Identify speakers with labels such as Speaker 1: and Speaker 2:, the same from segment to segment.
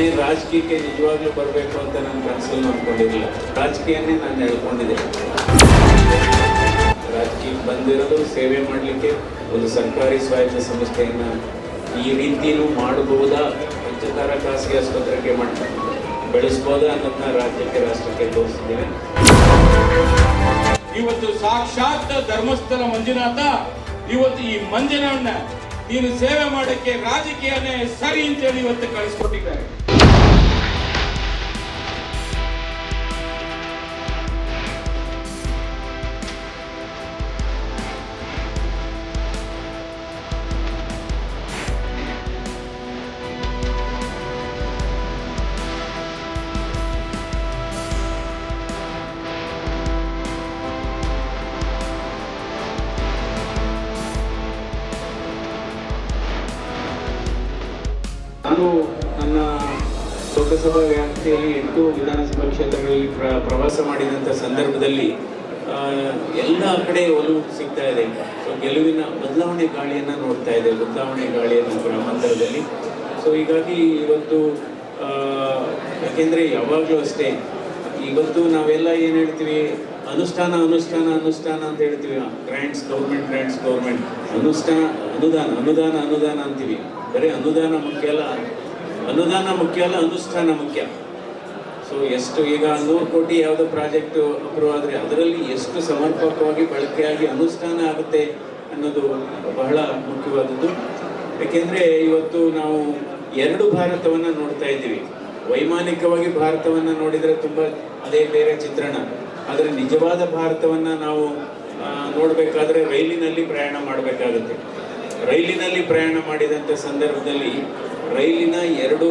Speaker 1: ನಾನೇ ರಾಜಕೀಯಕ್ಕೆ ನಿಜವಾಗ್ಲೂ ಬರಬೇಕು ಅಂತ ನಾನು ಕನಸಲ್ಲಿ ಅಂದ್ಕೊಂಡಿರಲಿಲ್ಲ ರಾಜಕೀಯನೇ ನಾನು ಹೇಳ್ಕೊಂಡಿದ್ದೆ. ರಾಜಕೀಯಕ್ಕೆ ಬಂದಿರೋದು ಸೇವೆ ಮಾಡಲಿಕ್ಕೆ ಒಂದು ಸರ್ಕಾರಿ ಸ್ವಾಯತ್ತ ಸಂಸ್ಥೆಯನ್ನು ಈ ರೀತಿಯೂ ಮಾಡಬಹುದಾ? ಪಂಚತಾರ ಖಾಸಗಿ ಆಸ್ಪತ್ರೆಗೆ ಮಾಡಿ, ಬೆಳೆಸ್ಬೋದಾ ಅನ್ನೋದನ್ನ ರಾಜ್ಯಕ್ಕೆ, ರಾಷ್ಟ್ರಕ್ಕೆ ತೋರಿಸಿದ್ದೇನೆ
Speaker 2: ಇವತ್ತು ಸಾಕ್ಷಾತ್ ಧರ್ಮಸ್ಥಳ ಮಂಜುನಾಥ, ಇವತ್ತು ಈ ಮಂಜನವನ್ನ ನೀನು ಸೇವೆ ಮಾಡಕ್ಕೆ ರಾಜಕೀಯನೇ ಸರಿ ಅಂತೇಳಿ ಇವತ್ತು ಕಳಿಸ್ಕೊಟ್ಟಿದ್ದಾರೆ.
Speaker 1: ನಾನು ನನ್ನ ಲೋಕಸಭಾ ವ್ಯಾಪ್ತಿಯಲ್ಲಿ ಎಂಟು ವಿಧಾನಸಭಾ ಕ್ಷೇತ್ರಗಳಲ್ಲಿ ಪ್ರ, ಪ್ರವಾಸ ಮಾಡಿದಂಥ ಸಂದರ್ಭದಲ್ಲಿ ಎಲ್ಲ ಕಡೆ ಒಲವು ಸಿಗ್ತಾ ಇದೆ. ಸೊ ಗೆಲುವಿನ ಬದಲಾವಣೆ ಗಾಳಿಯನ್ನು ನೋಡ್ತಾ ಇದೆ, ಬದಲಾವಣೆ ಗಾಳಿಯನ್ನು ಗ್ರಾಮಾಂತರದಲ್ಲಿ. ಸೊ ಹೀಗಾಗಿ ಇವತ್ತು ಯಾಕೆಂದರೆ ಯಾವಾಗಲೂ ಅಷ್ಟೇ ಇವತ್ತು ನಾವೆಲ್ಲ ಏನು ಹೇಳ್ತೀವಿ? ಅನುಷ್ಠಾನ ಅನುಷ್ಠಾನ ಅನುಷ್ಠಾನ ಅಂತ ಹೇಳ್ತೀವಿ. ಗ್ರ್ಯಾಂಟ್ಸ್ ಗೌರ್ಮೆಂಟ್ ಗ್ರ್ಯಾಂಟ್ಸ್ ಗೌರ್ಮೆಂಟ್ ಅನುಷ್ಠಾನ, ಅನುದಾನ ಅನುದಾನ ಅನುದಾನ ಅಂತೀವಿ. ಬರೀ ಅನುದಾನ ಮುಖ್ಯ ಅಲ್ಲ. ಅನುದಾನ ಮುಖ್ಯ ಅಲ್ಲ, ಅನುಷ್ಠಾನ ಮುಖ್ಯ. ಸೊ ಎಷ್ಟು ಈಗ ನೂರು ಕೋಟಿ ಯಾವುದೋ ಪ್ರಾಜೆಕ್ಟ್ ಅಪ್ರೂವ್ ಆದರೆ ಅದರಲ್ಲಿ ಎಷ್ಟು ಸಮರ್ಪಕವಾಗಿ ಬಳಕೆಯಾಗಿ ಅನುಷ್ಠಾನ ಆಗುತ್ತೆ ಅನ್ನೋದು ಬಹಳ ಮುಖ್ಯವಾದದ್ದು. ಯಾಕೆಂದ್ರೆ ಇವತ್ತು ನಾವು ಎರಡು ಭಾರತವನ್ನು ನೋಡ್ತಾ ಇದ್ದೀವಿ. ವೈಮಾನಿಕವಾಗಿ ಭಾರತವನ್ನು ನೋಡಿದರೆ ತುಂಬ ಅದೇ ಬೇರೆ ಚಿತ್ರಣ. ಆದರೆ ನಿಜವಾದ ಭಾರತವನ್ನ ನಾವು ನೋಡಬೇಕಾದ್ರೆ ರೈಲಿನಲ್ಲಿ ಪ್ರಯಾಣ ಮಾಡಬೇಕಾಗುತ್ತೆ. ರೈಲಿನಲ್ಲಿ ಪ್ರಯಾಣ ಮಾಡಿದಂಥ ಸಂದರ್ಭದಲ್ಲಿ ರೈಲಿನ ಎರಡು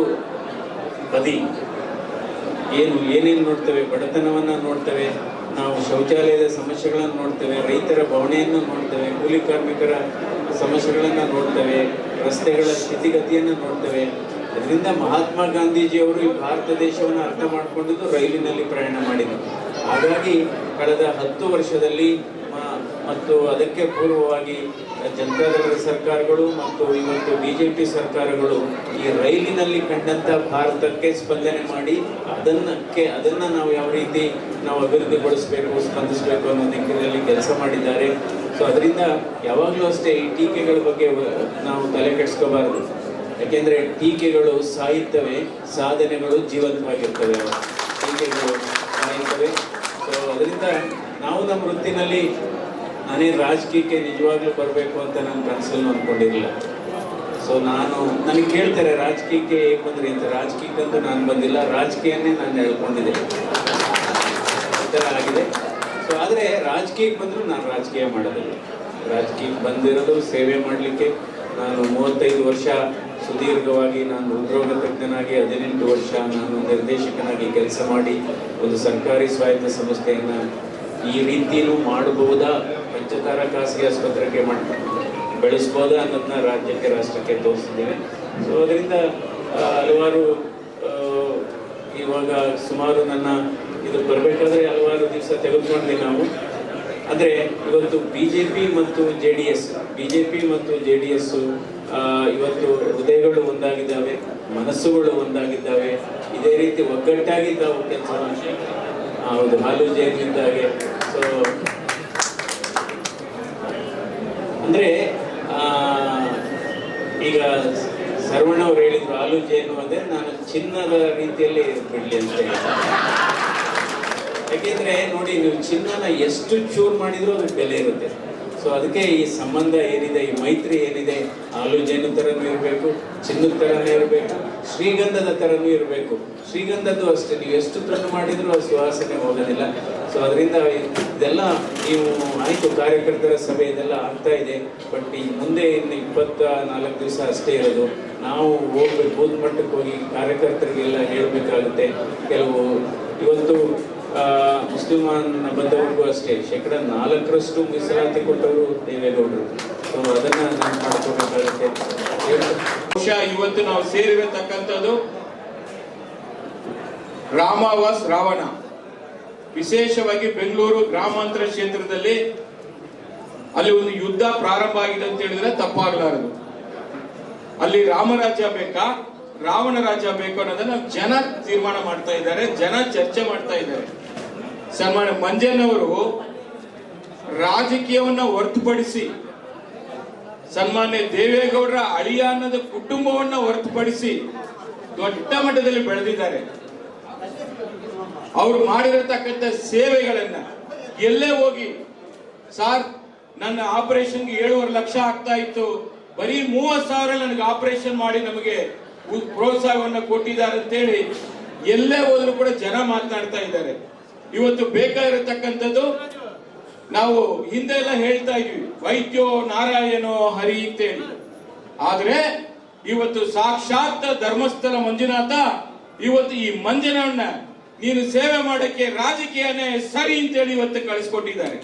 Speaker 1: ಬದಿ ಏನು, ಏನೇನು ನೋಡ್ತೇವೆ? ಬಡತನವನ್ನು ನೋಡ್ತೇವೆ, ನಾವು ಶೌಚಾಲಯದ ಸಮಸ್ಯೆಗಳನ್ನು ನೋಡ್ತೇವೆ, ರೈತರ ಬವಣೆಯನ್ನು ನೋಡ್ತೇವೆ, ಕೂಲಿ ಕಾರ್ಮಿಕರ ಸಮಸ್ಯೆಗಳನ್ನು ನೋಡ್ತೇವೆ, ರಸ್ತೆಗಳ ಸ್ಥಿತಿಗತಿಯನ್ನು ನೋಡ್ತೇವೆ. ಅದರಿಂದ ಮಹಾತ್ಮ ಗಾಂಧೀಜಿಯವರು ಈ ಭಾರತ ದೇಶವನ್ನು ಅರ್ಥ ಮಾಡಿಕೊಂಡಿದ್ದು ರೈಲಿನಲ್ಲಿ ಪ್ರಯಾಣ ಮಾಡಿದರು ಹಾಗಾಗಿ ಕಳೆದ ಹತ್ತು ವರ್ಷದಲ್ಲಿ ಮತ್ತು ಅದಕ್ಕೆ ಪೂರ್ವವಾಗಿ ಜನತಾದಳದ ಸರ್ಕಾರಗಳು ಮತ್ತು ಇವತ್ತು ಬಿ ಜೆ ಪಿ ಸರ್ಕಾರಗಳು ಈ ರೈಲಿನಲ್ಲಿ ಕಂಡಂಥ ಭಾರತಕ್ಕೆ ಸ್ಪಂದನೆ ಮಾಡಿ ಅದನ್ನಕ್ಕೆ, ಅದನ್ನು ನಾವು ಯಾವ ರೀತಿ ನಾವು ಅಭಿವೃದ್ಧಿಪಡಿಸಬೇಕು, ಸ್ಪಂದಿಸಬೇಕು ಅನ್ನೋ ದಿಕ್ಕಿನಲ್ಲಿ ಕೆಲಸ ಮಾಡಿದ್ದಾರೆ. ಸೊ ಅದರಿಂದ ಯಾವಾಗಲೂ ಅಷ್ಟೇ ಈ ಟೀಕೆಗಳ ಬಗ್ಗೆ ನಾವು ತಲೆ ಕೆಡಿಸ್ಕೋಬಾರದು. ಯಾಕೆಂದರೆ ಟೀಕೆಗಳು ಸಾಯುತ್ತವೆ, ಸಾಧನೆಗಳು ಜೀವಂತವಾಗಿರ್ತವೆ. ಟೀಕೆಗಳು ಸಾಯುತ್ತವೆ. ಸೊ ಅದರಿಂದ ನಾವು ನಮ್ಮ ವೃತ್ತಿನಲ್ಲಿ ನಾನೇನು ರಾಜಕೀಯಕ್ಕೆ ನಿಜವಾಗ್ಲೂ ಬರಬೇಕು ಅಂತ ನನ್ನ ಕನಸಲ್ಲಿ ಅಂದ್ಕೊಂಡಿರಲಿಲ್ಲ ಸೊ ನಾನು ನನಗೆ ಕೇಳ್ತಾರೆ, ರಾಜಕೀಯಕ್ಕೆ ಹೇಗೆ ಬಂದ್ರಿ ಅಂತ? ರಾಜಕೀಯಕ್ಕಂತೂ ನಾನು ಬಂದಿಲ್ಲ ರಾಜಕೀಯನೇ ನಾನು ಹೇಳ್ಕೊಂಡಿದ್ದೆ. ಈ ಥರ ಆಗಿದೆ. ಸೊ ಆದರೆ ರಾಜಕೀಯಕ್ಕೆ ಬಂದರೂ ನಾನು ರಾಜಕೀಯ ಮಾಡೋದಿಲ್ಲ. ರಾಜಕೀಯಕ್ಕೆ ಬಂದಿರೋದು ಸೇವೆ ಮಾಡಲಿಕ್ಕೆ ನಾನು ಮೂವತ್ತೈದು ವರ್ಷ ಸುದೀರ್ಘವಾಗಿ ನಾನು ಹೃದ್ರೋಗ ತಜ್ಞನಾಗಿ ಹದಿನೆಂಟು ವರ್ಷ ನಾನು ನಿರ್ದೇಶಕನಾಗಿ ಕೆಲಸ ಮಾಡಿ ಒಂದು ಸರ್ಕಾರಿ ಸ್ವಾಯತ್ತ ಸಂಸ್ಥೆಯನ್ನು ಈ ರೀತಿಯೂ ಮಾಡಬಹುದಾ? ಪಂಚತಾರ ಖಾಸಗಿ ಆಸ್ಪತ್ರೆಗೆ ಮಾಡಿ, ಬೆಳೆಸ್ಬೋದಾ ಅನ್ನೋದನ್ನ ರಾಜ್ಯಕ್ಕೆ, ರಾಷ್ಟ್ರಕ್ಕೆ ತೋರಿಸಿದ್ದೇನೆ. ಸೊ ಅದರಿಂದ ಹಲವಾರು ಇವಾಗ ಸುಮಾರು ನನ್ನ ಇದು ಬರಬೇಕಾದ್ರೆ ಹಲವಾರು ದಿವಸ ತೆಗೆದುಕೊಂಡ್ವಿ ನಾವು. ಅಂದರೆ ಇವತ್ತು ಬಿಜೆಪಿ ಮತ್ತು ಜೆ ಡಿ ಎಸ್, ಬಿಜೆಪಿ ಮತ್ತು ಜೆ ಡಿ ಎಸ್ ಇವತ್ತು ಹೃದಯಗಳು ಒಂದಾಗಿದ್ದಾವೆ, ಮನಸ್ಸುಗಳು ಒಂದಾಗಿದ್ದಾವೆ. ಇದೇ ರೀತಿ ಒಗ್ಗಟ್ಟಾಗಿ ತಾವು ಕೆಲಸ ಹೌದು ಹಾಲು ಜಯಂತಿದ್ದಾಗೆ ಸೊ ಅಂದ್ರೆ ಈಗ ಸರ್ವಣ್ಣ ಅವ್ರು ಹೇಳಿದ್ರು ಹಾಲು ಜಯನು ಅಂದ್ರೆ ನಾನು ಚಿನ್ನದ ರೀತಿಯಲ್ಲಿ ಬಿಡ್ಲಿ ಅಂತ ಯಾಕೆಂದ್ರೆ, ನೋಡಿ, ನೀವು ಚಿನ್ನನ ಎಷ್ಟು ಚೂರ್ ಮಾಡಿದ್ರು ಅದಕ್ಕೆ ಬೆಲೆ ಇರುತ್ತೆ. ಸೊ ಅದಕ್ಕೆ ಈ ಸಂಬಂಧ ಏನಿದೆ, ಈ ಮೈತ್ರಿ ಏನಿದೆ ಹಾಲು ಜೇನು ಇರಬೇಕು, ಚಿನ್ನದ ಥರನೇ ಇರಬೇಕು, ಶ್ರೀಗಂಧದ ಥರನೂ ಇರಬೇಕು. ಶ್ರೀಗಂಧದ್ದು ಅಷ್ಟೇ, ನೀವು ಎಷ್ಟು ತರ ಮಾಡಿದ್ರು ಅದು ಸುವಾಸನೆ ಹೋಗೋದಿಲ್ಲ. ಸೊ ಅದರಿಂದ ಇದೆಲ್ಲ ನೀವು ಆಯಿತು, ಕಾರ್ಯಕರ್ತರ ಸಭೆ ಇದೆಲ್ಲ ಆಗ್ತಾ ಇದೆ. ಬಟ್ ಈ ಮುಂದೆ ಇನ್ನು ಇಪ್ಪತ್ತ ನಾಲ್ಕು ದಿವಸ ಅಷ್ಟೇ ಇರೋದು. ನಾವು ಹೋಗ್ಬೇಕು ಬೂತ್ ಮಟ್ಟಕ್ಕೆ ಹೋಗಿ ಕಾರ್ಯಕರ್ತರಿಗೆಲ್ಲ ಹೇಳಬೇಕಾಗುತ್ತೆ. ಕೆಲವು ಇವತ್ತು ಮುಸ್ಲಿಮಾನ್ ಬಂದವರಿಗೂ ಅಷ್ಟೇ. ಶೇಕಡ ನಾಲ್ಕರಷ್ಟು ಮೀಸಲಾತಿ ಕೊಟ್ಟವರು ದೇವೇಗೌಡರು. ಸೊ, ಅದನ್ನ ಮಾಡಿಕೊಡ್ಬೇಕಾಗುತ್ತೆ
Speaker 2: ಬಹುಶಃ ಇವತ್ತು ನಾವು ಸೇರಿರತಕ್ಕಂಥದ್ದು ರಾಮಾವಾಸ್ ರಾವಣ. ವಿಶೇಷವಾಗಿ ಬೆಂಗಳೂರು ಗ್ರಾಮಾಂತರ ಕ್ಷೇತ್ರದಲ್ಲಿ ಅಲ್ಲಿ ಒಂದು ಯುದ್ಧ ಪ್ರಾರಂಭ ಆಗಿದೆ ಅಂತ ಹೇಳಿದ್ರೆ ತಪ್ಪಾಗಲಾರದು. ಅಲ್ಲಿ ರಾಮರಾಜ್ಯ ಬೇಕಾ? ರಾವಣ ರಾಜ್ಯ ಬೇಕು ಅನ್ನೋದನ್ನ ಜನ ತೀರ್ಮಾನ ಮಾಡ್ತಾ ಇದ್ದಾರೆ, ಜನ ಚರ್ಚೆ ಮಾಡ್ತಾ ಇದ್ದಾರೆ. ಸನ್ಮಾನ್ಯ ಮಂಜನವರು ರಾಜಕೀಯವನ್ನ ಹೊರತುಪಡಿಸಿ, ಸನ್ಮಾನ್ಯ ದೇವೇಗೌಡರ ಅಳಿಯ ಅನ್ನದ ಕುಟುಂಬವನ್ನ ಹೊರತುಪಡಿಸಿ ದೊಡ್ಡ ಮಟ್ಟದಲ್ಲಿ ಬೆಳೆದಿದ್ದಾರೆ. ಅವರು ಮಾಡಿರತಕ್ಕಂಥ ಸೇವೆಗಳನ್ನ ಎಲ್ಲೇ ಹೋಗಿ, ಸಾರ್, ನನ್ನ ಆಪರೇಷನ್ಗೆ ಏಳುವರೆ ಲಕ್ಷ ಆಗ್ತಾ ಇತ್ತು. ಬರೀ ಮೂವತ್ ಸಾವಿರ ನನಗೆ ಆಪರೇಷನ್ ಮಾಡಿ ನಮಗೆ ಪ್ರೋತ್ಸಾಹವನ್ನ ಕೊಟ್ಟಿದ್ದಾರೆ ಅಂತೇಳಿ ಎಲ್ಲೇ ಹೋದ್ರು ಕೂಡ ಜನ ಮಾತನಾಡ್ತಾ ಇದ್ದಾರೆ. ಇವತ್ತು ಬೇಕಾಗಿರತಕ್ಕಂಥದ್ದು ನಾವು ಹಿಂದೆ ಎಲ್ಲ ಹೇಳ್ತಾ ಇದ್ವಿ, ವೈದ್ಯೋ ನಾರಾಯಣೋ ಹರಿ ಅಂತೇಳಿ ಆದ್ರೆ ಇವತ್ತು ಸಾಕ್ಷಾತ್ ಧರ್ಮಸ್ಥಳ ಮಂಜುನಾಥ, ಇವತ್ತು ಈ ಮಂಜನವನ್ನ ನೀನು ಸೇವೆ ಮಾಡಕ್ಕೆ ರಾಜಕೀಯನೇ ಸರಿ ಅಂತೇಳಿ ಇವತ್ತು ಕಳಿಸ್ಕೊಟ್ಟಿದ್ದಾರೆ.